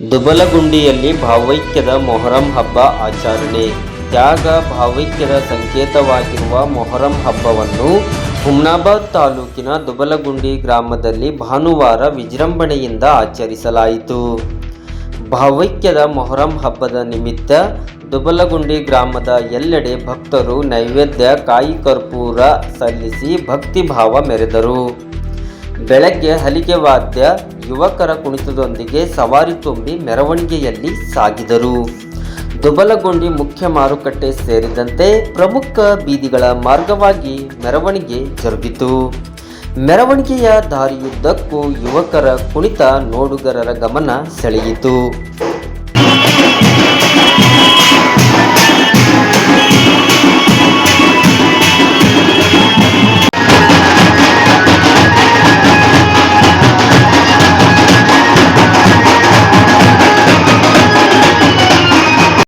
ದುಬಲಗುಂಡಿಯಲ್ಲಿ ಭಾವೈಕ್ಯದ ಮೊಹರಂ ಹಬ್ಬ ಆಚರಣೆ. ತ್ಯಾಗ ಭಾವೈಕ್ಯದ ಸಂಕೇತವಾಗಿರುವ ಮೊಹರಂ ಹಬ್ಬವನ್ನು ಹುಮ್ನಾಬಾದ್ ತಾಲೂಕಿನ ದುಬಲಗುಂಡಿ ಗ್ರಾಮದಲ್ಲಿ ಭಾನುವಾರ ವಿಜೃಂಭಣೆಯಿಂದ ಆಚರಿಸಲಾಯಿತು. ಭಾವೈಕ್ಯದ ಮೊಹರಂ ಹಬ್ಬದ ನಿಮಿತ್ತ ದುಬಲಗುಂಡಿ ಗ್ರಾಮದ ಎಲ್ಲೆಡೆ ಭಕ್ತರು ನೈವೇದ್ಯ, ಕಾಯಿ ಕರ್ಪೂರ ಸಲ್ಲಿಸಿ ಭಕ್ತಿಭಾವ ಮೆರೆದರು. ಬೆಳಗ್ಗೆ ಹಲಿಗೆ ವಾದ್ಯ ಯುವಕರ ಕುಣಿತದೊಂದಿಗೆ ಸವಾರಿ ತುಂಬಿ ಮೆರವಣಿಗೆಯಲ್ಲಿ ಸಾಗಿದರು. ದುಬಲಗೊಂಡಿ ಮುಖ್ಯ ಮಾರುಕಟ್ಟೆ ಸೇರಿದಂತೆ ಪ್ರಮುಖ ಬೀದಿಗಳ ಮಾರ್ಗವಾಗಿ ಮೆರವಣಿಗೆ ಜರುಗಿತು. ಮೆರವಣಿಗೆಯ ದಾರಿಯುದ್ದಕ್ಕೂ ಯುವಕರ ಕುಣಿತ ನೋಡುಗರರ ಗಮನ ಸೆಳೆಯಿತು.